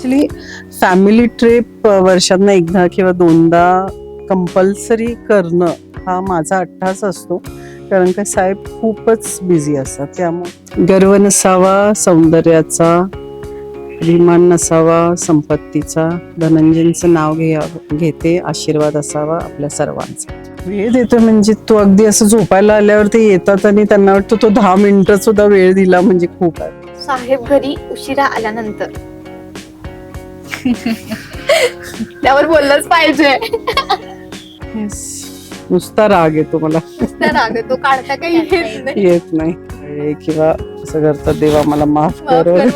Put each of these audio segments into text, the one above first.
Actually family trip वर्षांना एकदा किंवा दोनदा कंपल्सरी करणं हा माझा अट्टास असतो. कारण का साहेब खूपच बिझी असतात. त्यामुळे गर्व नसावा सौंदर्याचा अभिमान नसावा संपत्तीचा धनंजयचं नाव घ्या घेते आशीर्वाद असावा आपल्या सर्वांचा. वेळ देतो म्हणजे तो अगदी असं झोपायला आल्यावर ते येतात आणि त्यांना वाटतं तो दहा मिनिटं सुद्धा वेळ दिला म्हणजे खूप आहे. साहेब घरी उशिरा आल्यानंतर. त्यावर बोललंच पाहिजे. नुसता राग येतो मला. नुसता राग तो काढता काही येत नाही. येत किंवा असं करतात देवा मला माफ कर.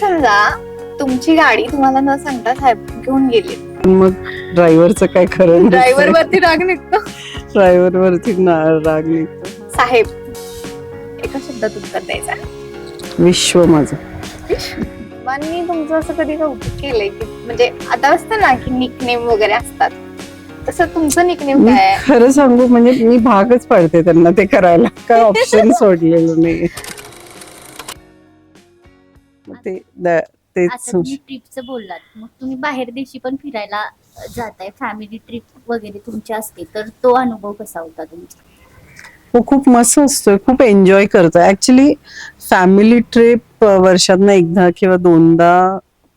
समजा तुमची गाडी तुम्हाला न सांगता साहेब घेऊन गेली. मग ड्रायव्हरचं काय खरं ड्रायव्हर वरती राग निघतो. ड्रायव्हर वरती ना राग निघतो. साहेब एका शब्दात उत्तर द्यायचा विश्व माझं. बाबांनी तुमचं असं कधी कौतुक केलंय की म्हणजे आता असतं ना की निकनेम वगैरे असतात. तसं तुमचं निकनेम मी काय आहे? खरं सांगू म्हणजे मी भागच पाडते त्यांना ते करायला. काय ऑप्शन सोडलेलं नाही. मग ते द- तेच आता तुम्ही ट्रिपचं बोललात. मग तुम्ही बाहेर देशी पण फिरायला जाताय. फॅमिली ट्रिप वगैरे तुमची असते तर तो अनुभव कसा होता तुमचा? हो खूप मस्त असतोय. खूप एन्जॉय करतोय. ऍक्च्युली फॅमिली ट्रिप वर्षातनं एकदा किंवा दोनदा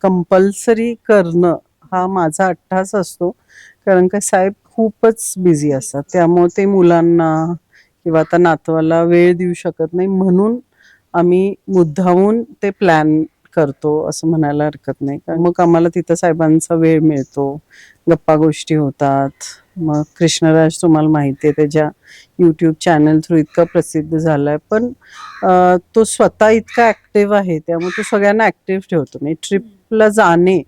कंपल्सरी करणं हा माझा अट्ठास असतो. कारण का साहेब खूपच बिझी असतात. त्यामुळे ते मुलांना किंवा आता नातवाला वेळ देऊ शकत नाही. म्हणून आम्ही मुद्दाहून ते प्लॅन करतो असं म्हणायला हरकत नाही. कारण मग आम्हाला तिथं साहेबांचा वेळ मिळतो. गप्पा गोष्टी होतात. मग कृष्णराज तुम्हाला माहिती आहे त्याच्या यूट्यूब चॅनल थ्रू इतका प्रसिद्ध झालाय. पण तो स्वतः इतका ऍक्टिव्ह आहे त्यामुळे तो सगळ्यांना ऍक्टिव्ह ठेवतो. म्हणजे मी ट्रिपला जाणे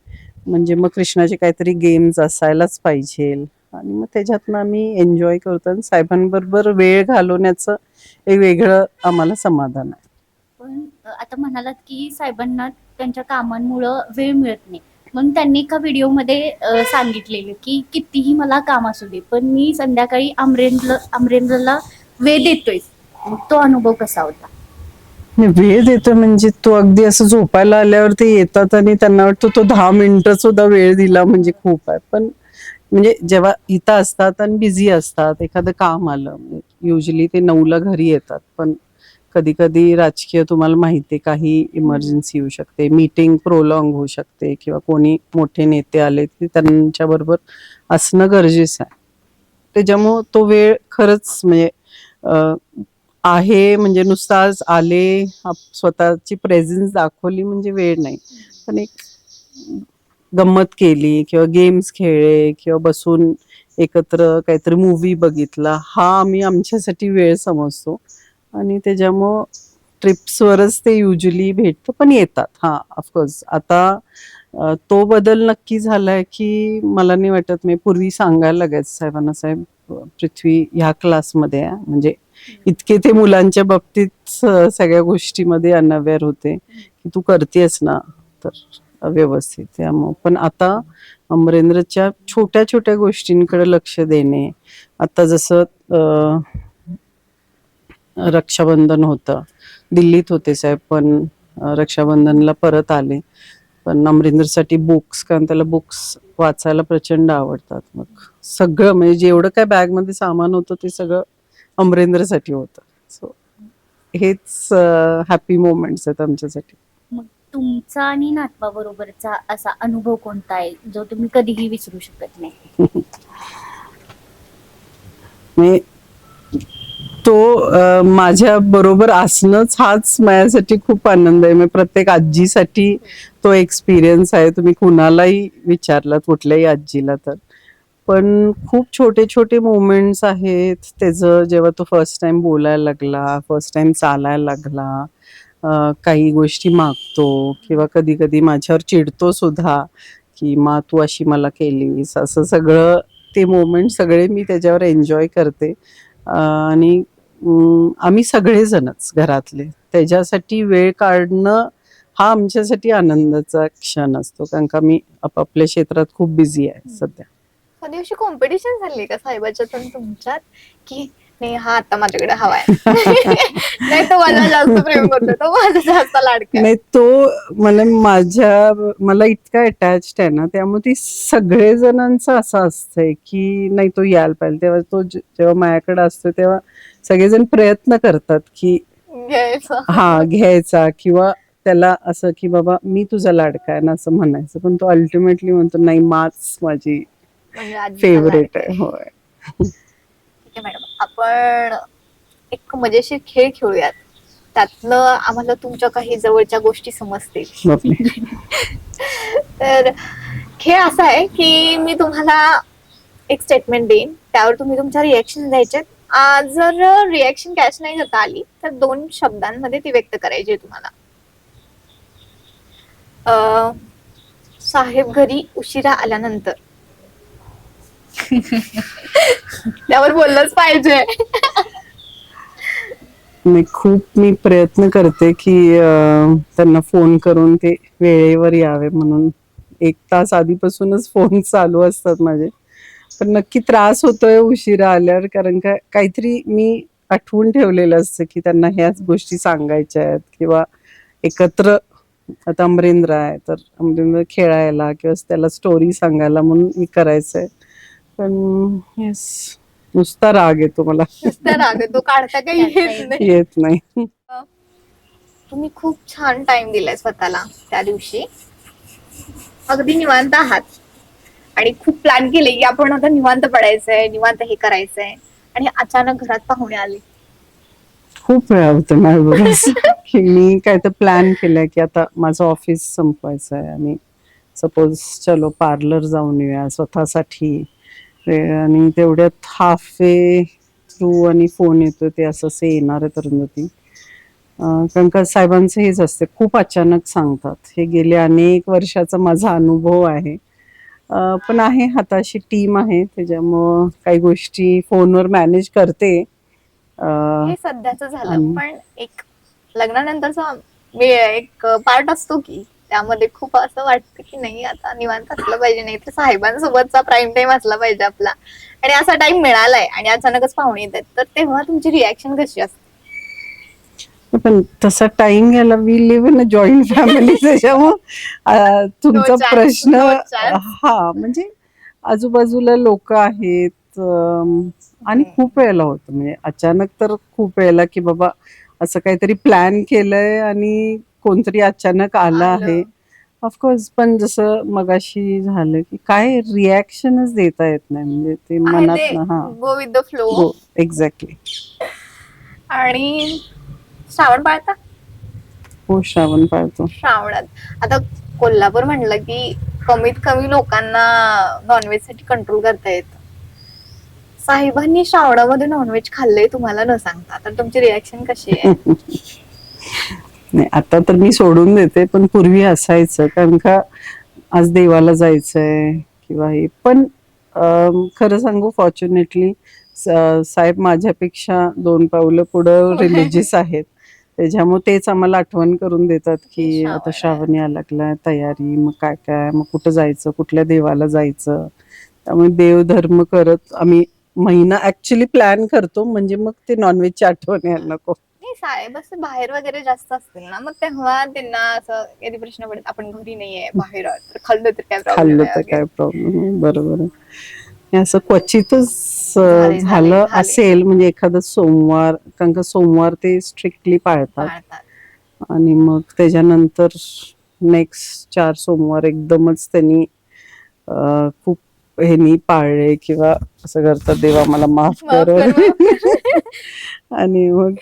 म्हणजे मग कृष्णाचे काहीतरी गेम्स असायलाच पाहिजे. आणि मग त्याच्यातनं आम्ही एन्जॉय करतो. आणि साहेबांबरोबर वेळ घालवण्याचं एक वेगळं आम्हाला समाधान आहे. पण आता म्हणालात की साहेबांना त्यांच्या कामांमुळं वेळ मिळत नाही. मग त्यांनी एका व्हिडिओमध्ये सांगितलेलं की कितीही मला काम असू दे पण मी संध्याकाळी अमरेंद्र अमरेंद्रला वेळ देतोय. मग तो अनुभव कसा होता? वेळ देतो म्हणजे तो अगदी असं झोपायला आल्यावर ते येतात आणि त्यांना वाटतं तो दहा मिनिटं सुद्धा वेळ दिला म्हणजे खूप आहे. पण म्हणजे जेव्हा इथं असतात आणि बिझी असतात एखादं काम आलं म्हणजे युजली ते नऊला घरी येतात पण कधी कधी राजकीय तुम्हाला माहिती आहे काही इमर्जन्सी येऊ शकते मीटिंग प्रोलॉंग होऊ शकते किंवा कोणी मोठे नेते आले ते त्यांच्याबरोबर असणं गरजेचं आहे. त्याच्यामुळं तो वेळ खरंच म्हणजे अं, आहे म्हणजे नुसतं आज आले आप- स्वतःची प्रेझेन्स दाखवली म्हणजे वेळ नाही. पण एक गंमत केली किंवा गेम्स खेळले किंवा बसून एकत्र काहीतरी मूवी बघितला हा आम्ही आमच्यासाठी वेळ समजतो. आणि त्याच्यामुळं ट्रिप्सवरच ते युजली भेटतं पण येतात. हां ऑफकोर्स आता तो बदल नक्की झालाय की मला नाही वाटत मी पूर्वी सांगायला लागायचं साहेबांना साहेब पृथ्वी ह्या क्लासमध्ये आहे. म्हणजे इतके ते मुलांच्या बाबतीत सगळ्या गोष्टीमध्ये अनअवेअर होते की तू करतेस ना? तर व्यवस्थित त्यामुळं पण आता अमरेंद्रच्या छोट्या छोट्या गोष्टींकडे लक्ष देणे आता जसं रक्षाबंधन होतं. दिल्लीत होते साहेब पण रक्षाबंधनला परत आले. पण अमरिंदरसाठी बुक्स कारण त्याला बुक्स वाचायला प्रचंड आवडतात. मग सगळं म्हणजे जेवढं काय बॅगमध्ये सामान होतं ते सगळं अमरेंद्रसाठी होतं. सो हेच हॅपी मोमेंट्स आहेत आमच्यासाठी. मग तुमचा आणि नातवा बरोबरचा असा अनुभव कोणता आहे जो तुम्ही कधीही विसरू शकत नाही? तो माझ्या बरोबर असणंच हाच माझ्यासाठी खूप आनंद आहे. म्हणजे प्रत्येक आजीसाठी तो एक्सपिरियन्स आहे. तुम्ही कुणालाही विचारलात कुठल्याही आजीला तर. पण खूप छोटे छोटे मोमेंट्स आहेत. त्याचं जेव्हा तो फर्स्ट टाइम बोलायला लागला फर्स्ट टाइम चालायला लागला काही गोष्टी मागतो किंवा कधी कधी माझ्यावर चिडतो सुद्धा की मा तू अशी मला केलीस. असं सगळं ते मोमेंट सगळे मी त्याच्यावर एन्जॉय करते. आणि आम्ही सगळेजणच घरातले. त्याच्यासाठी वेळ काढणं हा आमच्यासाठी आनंदाचा क्षण असतो कारण का मी आपापल्या क्षेत्रात खूप बिझी आहे सध्या. कधी अशी कॉम्पिटिशन झाली का साहेबाच्यात आणि तुमच्यात की नाही हा आता माझ्याकडे हवाय. नाही तो मला जास्त प्रेम करतो तो माझा जास्त लाडका. नाही तो मला माझ्या मला इतका अटॅच्ड आहे ना त्यामुळे ती सगळे जणांचं असं असतंय की नाही तो यायला पाहिजे. तेव्हा तो जेव्हा माझ्याकडे असतो तेव्हा सगळेजण प्रयत्न करतात की घ्यायचं. हा घ्यायचा. किंवा त्याला असं की बाबा मी तुझा लाडका आहे ना असं म्हणायचं. पण तो अल्टिमेटली म्हणतो नाही माच माझी म्हणजे फेवरेट लाडका आहे. होय. आहे मॅडम. आपण एक मजेशीर खेळ खेळूयात. त्यातलं आम्हाला तुमच्या काही जवळच्या गोष्टी समजतील. तर खेळ असा आहे की मी तुम्हाला एक स्टेटमेंट देईन. त्यावर तुम्ही तुमच्या रिएक्शन द्यायचे जर रिएक्शन कॅच नाही करता आली तर दोन शब्दांमध्ये ती व्यक्त करायची आहे तुम्हाला. अं, साहेब घरी उशिरा आल्यानंतर. त्यावर बोललंच पाहिजे. मी खूप मी प्रयत्न करते की अं, त्यांना फोन करून ते वेळेवर यावे म्हणून. एक तास आधीपासूनच फोन चालू असतात माझे. पण नक्की त्रास होतोय उशिरा आल्यावर कारण का काहीतरी मी आठवून ठेवलेलं असतं की त्यांना ह्याच गोष्टी सांगायच्या आहेत किंवा एकत्र आता अमरेंद्र आहे तर अमरेंद्र खेळायला किंवा त्याला स्टोरी सांगायला म्हणून मी करायचंय. पण येस नुसता राग येतो मला. नुसता राग तो काढता काही येत नाही. येत नाही. तुम्ही खूप छान टाइम दिलाय स्वतःला त्या दिवशी. अगदी निवांत आहात. आणि खूप प्लॅन केले की आपण आता निवांत पडायचंय निवांत हे करायचंय. आणि अचानक घरात पाहुणे आले. खूप वेळा होतं की मी काय तर प्लॅन केलंय की आता माझं ऑफिस संपवायचं आहे आणि सपोज चलो पार्लर जाऊन येऊया स्वतःसाठी. वेळ आणि तेवढ्यात हाफ थ्रू आणि फोन येतो ते असं असं येणार आहे तरुणती कारण का साहेबांचं हेच असते खूप अचानक सांगतात. हे गेले अनेक वर्षाचा माझा अनुभव आहे. पण आहे हाताशी टीम आहे त्याच्यामुळं काही गोष्टी फोनवर मॅनेज करते. हे सध्याच झालं. पण एक लग्नानंतरचा एक पार्ट असतो की त्यामध्ये खूप असं वाटतं की नाही आता निवांत असलं पाहिजे. नाही तर साहेबांसोबतचा प्राईम टाइम असला पाहिजे आपला. आणि असा टाइम मिळालाय आणि अचानकच पाहुणे येतात तर तेव्हा तुमची रिॲक्शन कशी असते? पण तसा टाइम घ्यायला we live in a joint family त्याच्यामुळं तुमचा chance, प्रश्न no chance. हा म्हणजे आजूबाजूला लोक आहेत आणि. खूप वेळेला होतं. म्हणजे अचानक तर खूप वेळेला की बाबा असं काहीतरी प्लॅन केलंय आणि कोणतरी अचानक आलं. आहे. ऑफकोर्स पण जसं मगाशी झालं की काय रिॲक्शनच देता येत नाही. म्हणजे ते मनात हा. Go with the flow exactly आणि श्रावण पाळता? हो श्रावण पाळतो. श्रावणात. आता कोल्हापूर म्हणलं की कमीत कमी लोकांना नॉनव्हेजसाठी कंट्रोल करता येत. साहेबांनी श्रावणामध्ये नॉनव्हेज खाल्लंय तुम्हाला न सांगता. तर तुमची रिॲक्शन कशी आहे? नाही आता तर मी सोडून देते पण पूर्वी असायचं. कारण का आज देवाला जायचंय किंवा हे. पण खरं सांगू फॉर्च्युनेटली साहेब माझ्यापेक्षा दोन पावलं पुढं रिलिजियस आहेत. त्याच्यामुळे तेच आम्हाला आठवण करून देतात की आता. श्रावण यायला लागलाय तयारी मग काय काय मग कुठं जायचं कुठल्या देवाला जायचं. त्यामुळे देवधर्म करत आम्ही महिना ऍक्च्युली प्लॅन करतो म्हणजे मग ते नॉनव्हेजची आठवण यायला नको. साहेब असं बाहेर वगैरे जास्त असतील ना मग तेव्हा त्यांना असं कधी प्रश्न पडत आपण घरी नाहीये बाहेर आहोत, तर खाल्लं तर काय खाल्लं तर काय प्रॉब्लेम बरोबर आहे. हे असं क्वचितच अं, झाले, झाले, झालं झाले. असेल म्हणजे एखादं सोमवार कारण का सोमवार ते स्ट्रिक्टली पाळतात. आणि मग त्याच्यानंतर नेक्स्ट चार सोमवार एकदमच त्यांनी अं, खूप ह्यांनी पाळले किंवा असं करतात देवा मला माफ कर. आणि मग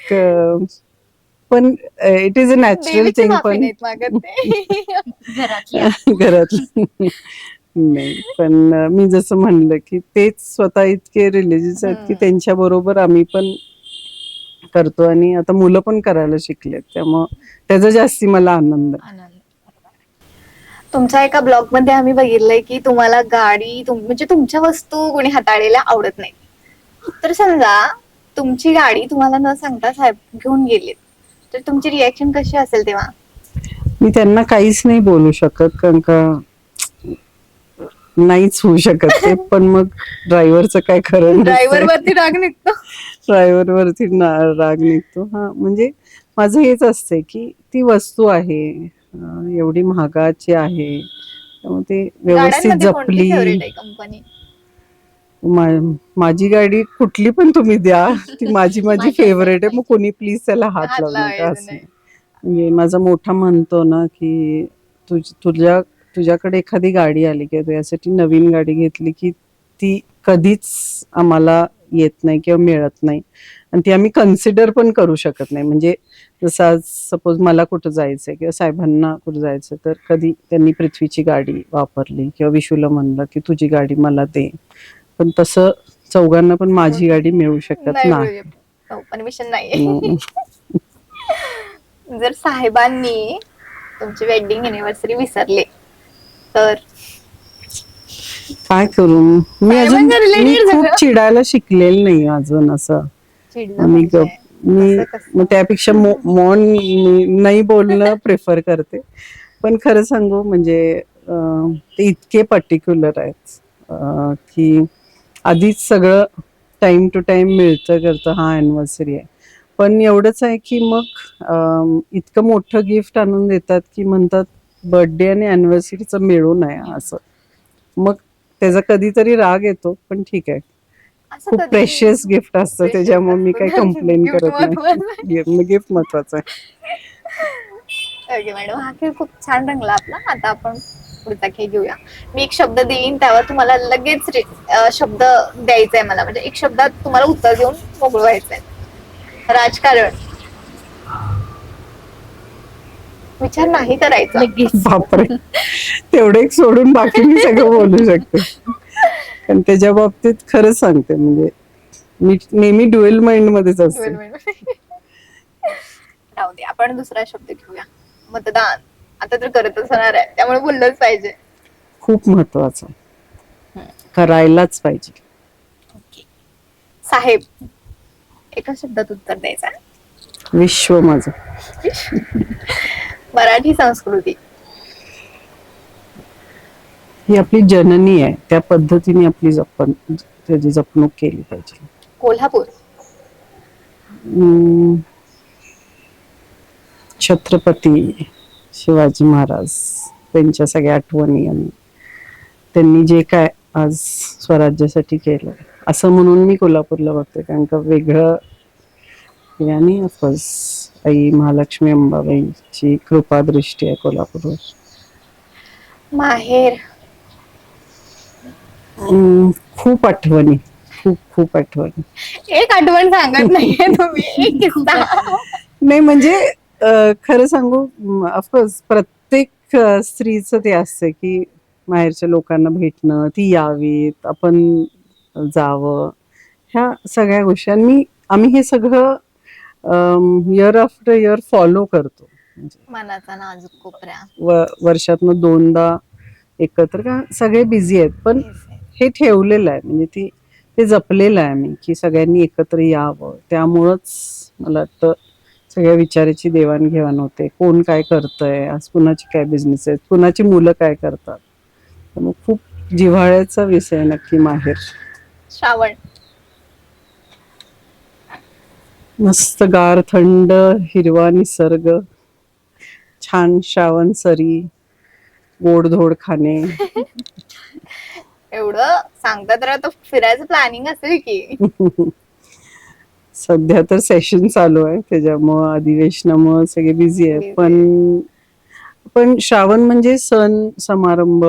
पण it is a natural thing पण मागत ते. घरातल्या घरातलं. नाही पण मी जसं म्हणलं की तेच स्वतः इतके रिलिजियस आहेत की. त्यांच्या बरोबर आम्ही पण करतो आणि आता मुलं पण करायला शिकलेत त्यामुळं त्याचा जास्ती मला आनंद आहे. आनंद. तुमच्या एका ब्लॉगमध्ये आम्ही बघितलंय की तुम्हाला गाडी तुम- म्हणजे तुमच्या वस्तू कोणी हाताळलेल्या आवडत नाही. तर समजा तुमची गाडी तुम्हाला न सांगता साहेब घेऊन गेलीत. तर तुमची रिॲक्शन कशी असेल तेव्हा? मी त्यांना काहीच नाही बोलू शकत कारण का नाहीच होऊ शकत ते. पण मग ड्रायव्हरचं काय खरं ड्रायव्हर. वरती राग निघतो. ड्रायव्हर वरती ना- राग निघतो. हा म्हणजे माझं हेच असते की ती वस्तू आहे. एवढी महागाची आहे. त्यामुळे ते व्यवस्थित गाड्यांमध्ये कोणती जपली. फेवरेट आहे कंपनी मा- माझी गाडी कुठली पण तुम्ही द्या. ती माझी माझी माझी फेवरेट आहे. मग कोणी प्लीज त्याला हात हात लावू नका लावायचं असं. नाही. म्हणजे माझा मोठा म्हणतो ना की तुझ तुझ्या तुझ्याकडे एखादी गाडी आली किंवा तुझ्यासाठी नवीन गाडी घेतली की ती कधीच आम्हाला येत नाही किंवा मिळत नाही. आणि ती आम्ही कन्सिडर पण करू शकत नाही. म्हणजे जसं आज सपोज मला कुठं जायचंय किंवा साहेबांना कुठं जायचं तर कधी त्यांनी पृथ्वीची गाडी वापरली किंवा विशूला म्हणलं की तुझी गाडी मला दे. पण तसं चौघांना पण माझी गाडी मिळू शकत नाही नाही. परमिशन नाही. हम्म. जर साहेबांनी तुमची वेडिंग अनिव्हर्सरी विसरले तर? काय करू? मी अजून मी खूप. चिडायला शिकलेलं नाही अजून असं. मी म्हणजे. गप- मी? मग त्यापेक्षा मो- मौन मी नाही बोलणं प्रेफर करते पण खरं सांगू म्हणजे ते इतके पर्टिक्युलर आहेत की आधीच सगळं टाइम टू टाइम मिळतं करतं हा अॅनिव्हर्सरी आहे पण एवढंच आहे की मग इतकं मोठं गिफ्ट आणून देतात की म्हणतात बर्थडे आणि अॅनिव्हर्सरीचं मिळून आहे असं मग त्याचा कधीतरी राग येतो पण ठीक आहे खूप प्रेशियस गिफ्ट असतं त्याच्यामुळे मी काही. कंप्लेन करत नाही. गिफ्ट महत्वाचं आहे. ओके मॅडम हा खेळ खूप छान रंगला आपला. आता आपण पुढचा खेळ घेऊया. मी एक शब्द देईन त्यावर तुम्हाला लगेच शब्द द्यायचा आहे मला. म्हणजे एक शब्दात तुम्हाला उत्तर देऊन मोकळं व्हायचंय राजकारण. विचार नाही करायचा. बापरे. तेवढे एक सोडून बाकी मी सगळं बोलू शकते. पण त्याच्या बाबतीत खरंच सांगते म्हणजे मी नेहमी डुएल माइंड मध्येच असते. राहू दे आपण दुसरा शब्द घेऊया. मतदान. आता तर करतच होणार आहे त्यामुळे बोललंच पाहिजे. खूप महत्वाचं. करायलाच पाहिजे. साहेब एका शब्दात उत्तर द्यायचं विश्व माझं. मराठी संस्कृती. ही आपली जननी आहे. त्या पद्धतीने आपली जपण त्याची जपणूक केली पाहिजे. कोल्हापूर. छत्रपती शिवाजी महाराज त्यांच्या सगळ्या आठवणी आणि त्यांनी जे काय आज स्वराज्यासाठी केलं. असं म्हणून मी कोल्हापूरला बघते कारण का वेगळं हे आणि ऑफकोर्स आई महालक्ष्मी अंबाबाईची कृपा दृष्टी आहे कोल्हापूरवर. माहेर. खूप आठवणी खूप खूप आठवणी. एक आठवण सांगत नाहीये तुम्ही एक किस्सा. नाही म्हणजे अं, खरं सांगू ऑफकोर्स प्रत्येक अं, स्त्रीचं ते असते की माहेरच्या लोकांना भेटणं ती यावीत आपण जावं ह्या सगळ्या गोष्टी. आणि मी आम्ही हे सगळं इयर आफ्टर इयर फॉलो करतो. म्हणजे मनाचा नाजूक कोपऱ्या. व वर्षातनं दोनदा एकत्र का सगळे बिझी आहेत. पण हे ठेवलेलं आहे. म्हणजे ती ते जपलेलं आहे मी की सगळ्यांनी एकत्र यावं. त्यामुळंच मला वाटतं सगळ्या विचाराची देवाणघेवाण होते. कोण काय करतंय? आज कुणाची काय बिझनेस आहेत कुणाची मुलं काय करतात? त्यामुळे खूप जिव्हाळ्याचा विषय नक्की माहेर. श्रावण. मस्त गार थंड हिरवा निसर्ग छान श्रावण सरी गोडधोड खाणे. एवढं सांगता तर आता फिरायचं प्लॅनिंग असेल की. सध्या तर सेशन चालू आहे त्याच्यामुळं अधिवेशनामुळं सगळे बिझी आहे. पण पण श्रावण म्हणजे सण समारंभ.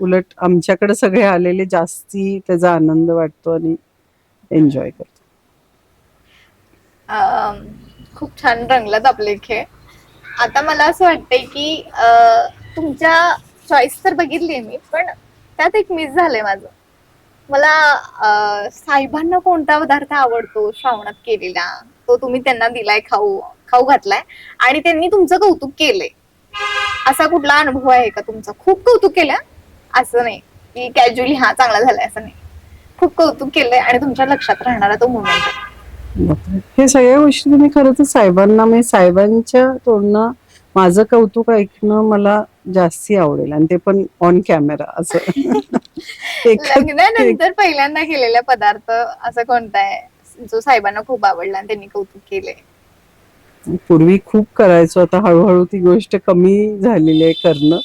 उलट आमच्याकडे सगळे आलेले जास्ती त्याचा आनंद वाटतो आणि एन्जॉय करतो. खूप छान रंगलात आपले खेळ. आता मला असं वाटतंय की अं, तुमच्या चॉईस तर बघितली मी पण त्यात एक मिस झालंय माझं. मला साहेबांना कोणता पदार्थ आवडतो श्रावणात केलेला? तो तुम्ही त्यांना दिलाय खाऊ खाऊ घातलाय. आणि त्यांनी तुमचं कौतुक केलंय. असा कुठला अनुभव आहे का तुमचा? खूप कौतुक केलं. असं नाही की कॅज्युअली हा चांगला झालाय असं नाही. खूप कौतुक केलंय आणि तुमच्या लक्षात राहणारा तो मुमेंट हे सगळ्या गोष्टी तुम्ही खरंच साहेबांना म्हणजे साहेबांच्या तोडणं माझं कौतुक ऐकणं मला जास्ती आवडेल आणि ते पण ऑन कॅमेरा असं. लग्नानंतर पहिल्यांदा केलेला पदार्थ असं कोणता आहे? जो साहेबांना खूप आवडला आणि त्यांनी कौतुक केलंय. पूर्वी खूप करायचो. आता हळूहळू ती गोष्ट कमी झालेली आहे करणं.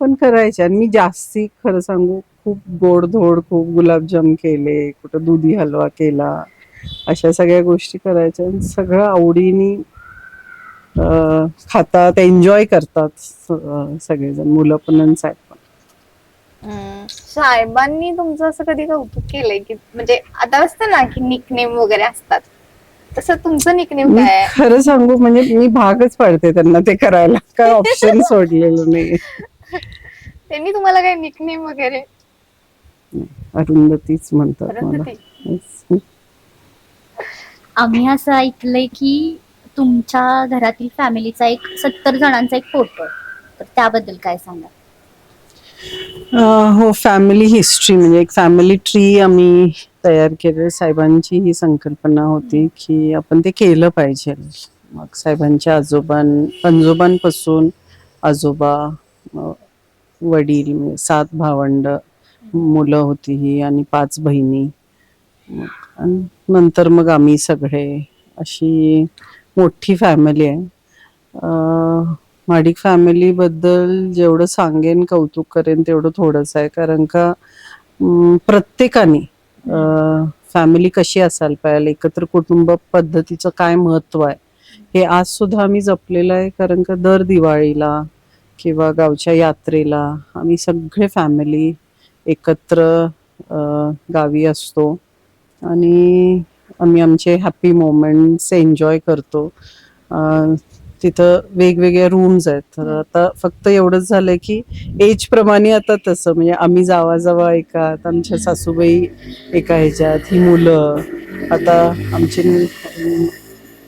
पण करायचे. आणि मी जास्ती खरं सांगू खूप गोडधोड खूप गुलाबजाम केले कुठं दुधी हलवा केला अशा सगळ्या गोष्टी करायच्या. आणि सगळं आवडीने खातात एन्जॉय करतात सगळेजण. मुलं पण आणि साहेब पण. साहेबांनी तुमचं असं कधी कौतुक केलंय की म्हणजे आता असतं ना की निकनेम वगैरे असतात. तसं तुमचं निकनेम मी काय आहे? खरं सांगू म्हणजे मी भागच पाडते त्यांना ते करायला. काय ऑप्शन सोडलेलं नाही. त्यांनी तुम्हाला काय निकनेम वगैरे? अरुंधतीच म्हणतात मला. अरुंधती? Yes. आम्ही असं ऐकलंय की तुमच्या घरातील फॅमिलीचा एक सत्तर जणांचा एक फोटो आहे. तर त्याबद्दल काय सांगा अं, हो फॅमिली हिस्ट्री म्हणजे एक फॅमिली ट्री आम्ही तयार केलं साहेबांची ही संकल्पना होती की आपण ते केलं पाहिजे. मग साहेबांच्या आजोबां पंजोबांपासून आजोबा अं, वडील म्हणजे सात भावंड मुलं होती ही आणि पाच बहिणी. मग आणि नंतर मग आम्ही सगळे अशी मोठी फॅमिली आहे. माडिक फॅमिलीबद्दल जेवढं सांगेन कौतुक करेन तेवढं थोडंच आहे. कारण का प्रत्येकाने फॅमिली कशी असायला पाहिजे एकत्र कुटुंब पद्धतीचं काय महत्त्व आहे हे आज सुद्धा आम्ही जपलेलं आहे. कारण का दर दिवाळीला किंवा गावच्या यात्रेला आम्ही सगळे फॅमिली एकत्र गावी असतो. आणि आम्ही आमचे हॅपी मोमेंट्स एन्जॉय करतो. तिथं वेगवेगळ्या रूम्स आहेत. तर आता फक्त एवढंच झालंय की एज प्रमाणे आता तसं म्हणजे आम्ही जावा जावा एकात आमच्या सासूबाई एका ह्याच्यात ही मुलं आता आमची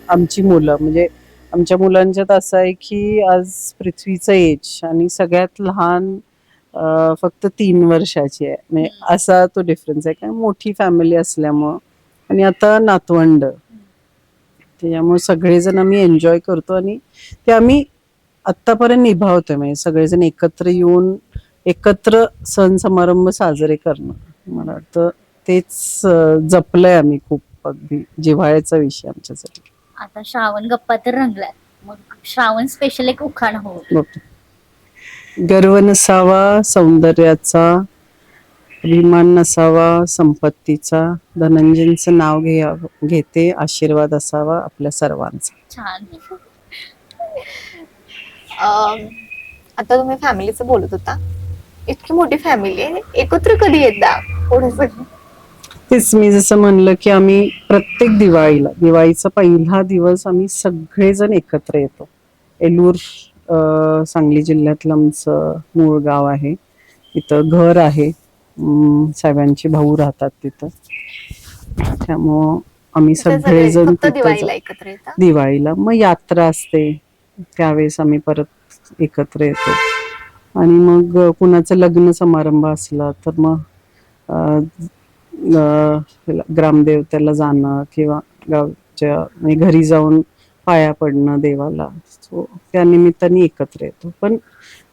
आमची मुलं म्हणजे आमच्या मुलांच्यात असं आहे की आज पृथ्वीचं एज आणि सगळ्यात लहान फक्त तीन वर्षाची आहे. म्हणजे असा तो डिफरन्स आहे. काय मोठी फॅमिली असल्यामुळं आणि आता नातवंड. त्याच्यामुळे सगळेजण आम्ही एन्जॉय करतो आणि ते आम्ही आत्तापर्यंत निभावतोय. म्हणजे सगळेजण एकत्र येऊन एकत्र सण समारंभ साजरे करणं. मला वाटतं तेच जपलंय आम्ही खूप अगदी. जिव्हाळ्याचा विषय आमच्यासाठी. आता श्रावण गप्पा तर रंगलाय मग श्रावण स्पेशल एक उखाण हो. गर्व नसावा सौंदर्याचा अभिमान नसावा संपत्तीचा धनंजयचं नाव घ्या घेते आशीर्वाद असावा आपल्या सर्वांचा. छान. अं, आता तुम्ही फॅमिलीचं बोलत होता. इतकी मोठी फॅमिली आहे. एकत्र कधी येता थोडस तेच मी जसं म्हणलं की आम्ही प्रत्येक दिवाळीला दिवाळीचा पहिला दिवस आम्ही सगळेजण एकत्र येतो. एलूर अं, सांगली जिल्ह्यातलं आमचं मूळ गाव आहे. तिथं घर आहे. साहेबांचे भाऊ राहतात तिथं. त्यामुळं आम्ही सगळेजण तिथं दिवाळीला मग यात्रा असते. त्यावेळेस आम्ही परत एकत्र येतो. आणि मग कुणाचं लग्न समारंभ असला तर मग ग्रामदेवतेला जाणं किंवा गावच्या म्हणजे घरी जाऊन पाया पडणं देवाला. सो त्या निमित्ताने एकत्र येतो. पण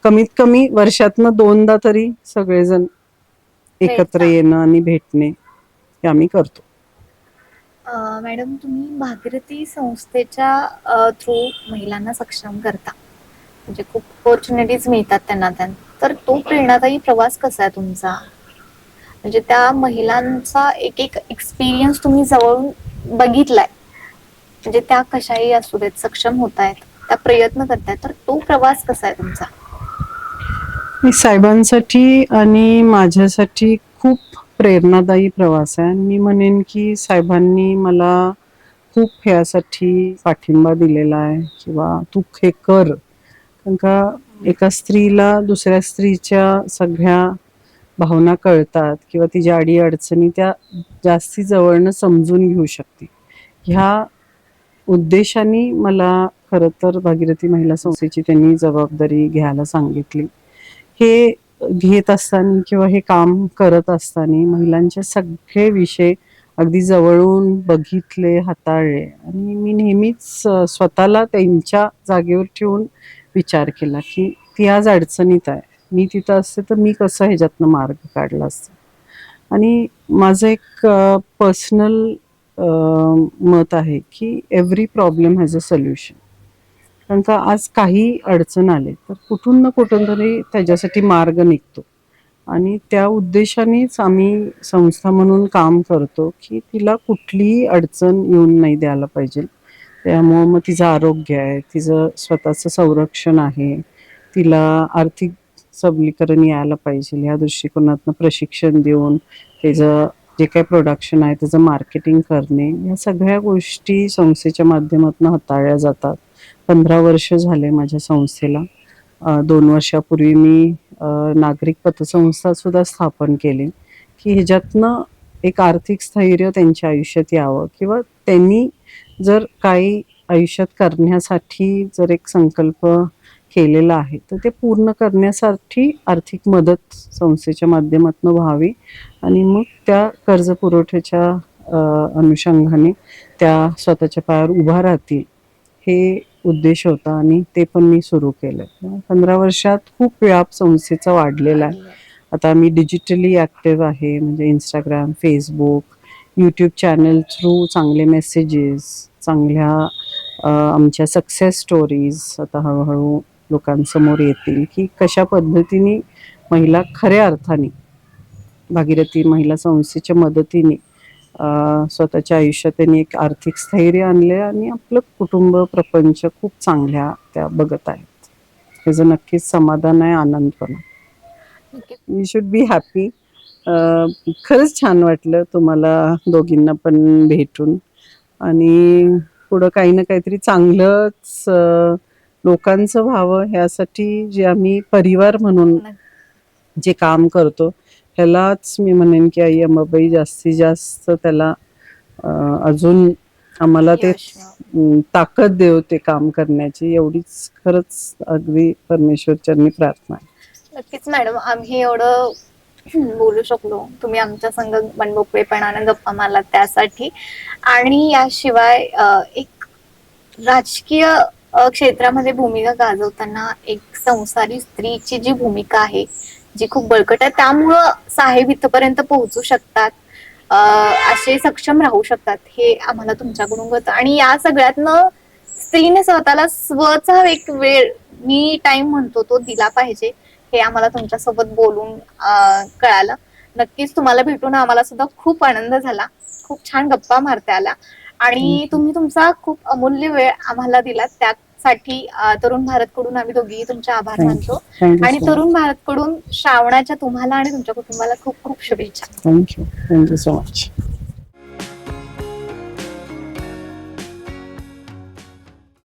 कमीत कमी वर्षातनं दोनदा तरी सगळेजण एकत्र. येणं आणि भेटणे हे आम्ही करतो. अं, मॅडम तुम्ही भागीरथी संस्थेच्या थ्रू महिलांना सक्षम करता. म्हणजे खूप ऑपॉर्च्युनिटीज मिळतात त्यांना त्यां. तर तो प्रेरणादायी प्रवास कसा आहे तुमचा? म्हणजे त्या महिलांचा एक एक एक्सपिरियन्स तुम्ही जवळून बघितलाय. म्हणजे त्या कशाही असू देत सक्षम होत आहेत त्या प्रयत्न करतायत. तर तो प्रवास कसा आहे तुमचा? मी साहेबांसाठी आणि माझ्यासाठी खूप प्रेरणादायी प्रवास आहे. मी म्हणेन की साहेबांनी मला खूप ह्यासाठी पाठिंबा दिलेला आहे किंवा तू हे कर. कारण का एका स्त्रीला दुसऱ्या स्त्रीच्या सगळ्या भावना कळतात किंवा तिच्या अडी अडचणी त्या जास्ती जवळनं समजून घेऊ शकते. ह्या उद्देशाने मला खरं तर भागीरथी महिला संस्थेची त्यांनी जबाबदारी घ्यायला सांगितली. हे घेत असताना किंवा हे काम करत असताना महिलांचे सगळे विषय अगदी जवळून बघितले हाताळले. आणि मी नेहमीच स्वतःला त्यांच्या जागेवर ठेवून विचार केला की ती आज अडचणीत आहे. मी तिथं असते तर मी कसं ह्याच्यातनं मार्ग काढला असतो? आणि माझं एक पर्सनल मत आहे की every problem has a solution त्यांचा आज काही अडचण आले तर कुठून ना कुठून तरी त्याच्यासाठी मार्ग निघतो. आणि त्या उद्देशानेच आम्ही संस्था म्हणून काम करतो की तिला कुठलीही अडचण येऊन नाही द्यायला पाहिजे. त्यामुळं मग तिचं आरोग्य आहे तिचं स्वतःचं संरक्षण आहे तिला आर्थिक सबलीकरण यायला पाहिजे या दृष्टिकोनातनं प्रशिक्षण देऊन त्याचं जे काही प्रोडक्शन आहे त्याचं मार्केटिंग करणे या सगळ्या गोष्टी संस्थेच्या माध्यमातून हाताळल्या जातात. पंधरा वर्ष झाले माझ्या संस्थेला. दोन वर्षापूर्वी मी नागरिक पतसंस्था सुद्धा स्थापन केली की ह्याच्यातनं एक आर्थिक स्थैर्य त्यांच्या आयुष्यात यावं किंवा त्यांनी जर काही आयुष्यात करण्यासाठी जर एक संकल्प केलेला आहे तर ते पूर्ण करण्यासाठी आर्थिक मदत संस्थेच्या माध्यमातून व्हावी आणि मग त्या कर्ज पुरवठ्याच्या अनुषंगाने त्या स्वतःच्या पायावर उभा राहतील हे उद्देश होता आणि ते पण मी सुरू केलं पंधरा वर्षात खूप व्याप संस्थेचा वाढलेला आहे. आता मी डिजिटली ॲक्टिव्ह आहे म्हणजे Instagram Facebook YouTube channel through चांगले मेसेजेस चांगल्या आमच्या सक्सेस स्टोरीज आता हळूहळू लोकांसमोर येतील की कशा पद्धतीने महिला खऱ्या अर्थाने भागीरथी महिला संस्थेच्या मदतीने स्वतःच्या आयुष्यात त्यांनी एक आर्थिक स्थैर्य आणले आणि आपलं कुटुंब प्रपंच खूप चांगल्या त्या बघत आहेत. त्याचं नक्कीच समाधान आहे आनंद पण. यू शुड बी हॅपी खरंच छान वाटलं तुम्हाला दोघींना पण भेटून. आणि पुढं काही ना काहीतरी चांगलंच लोकांचं व्हावं ह्यासाठी जे आम्ही परिवार म्हणून जे काम करतो ह्यालाच मी म्हणेन की आई अंबाबाई जास्तीत जास्त त्याला अजून आम्हाला ते ताकद देव ते काम करण्याची. एवढीच खरंच अगदी परमेश्वरचरणी प्रार्थना आहे. नक्कीच मॅडम आम्ही एवढं बोलू शकलो. तुम्ही आमच्या संग मनमोकळेपणाने गप्पा मारला त्यासाठी. आणि याशिवाय एक राजकीय क्षेत्रामध्ये भूमिका गाजवताना एक संसारी स्त्रीची जी भूमिका आहे जी खूप बळकट आहे त्यामुळं साहेब इथपर्यंत पोहोचू शकतात. असे सक्षम राहू शकतात हे आम्हाला तुमच्याकडून कळतं. आणि या सगळ्यातनं स्त्रीने स्वतःला स्वचा एक वेळ मी टाइम म्हणतो तो दिला पाहिजे हे आम्हाला तुमच्यासोबत बोलून कळालं. नक्कीच तुम्हाला भेटून आम्हाला सुद्धा खूप आनंद झाला. खूप छान गप्पा मारता आल्या. आणि तुम्ही तुमचा खूप अमूल्य वेळ आम्हाला दिला त्यासाठी अं, तरुण भारत कडून आम्ही दोघेही तुमचे आभार मानतो. आणि तरुण भारत कडून श्रावणाच्या तुम्हाला आणि तुमच्या कुटुंबाला खूप खूप शुभेच्छा. Thank you thank you so much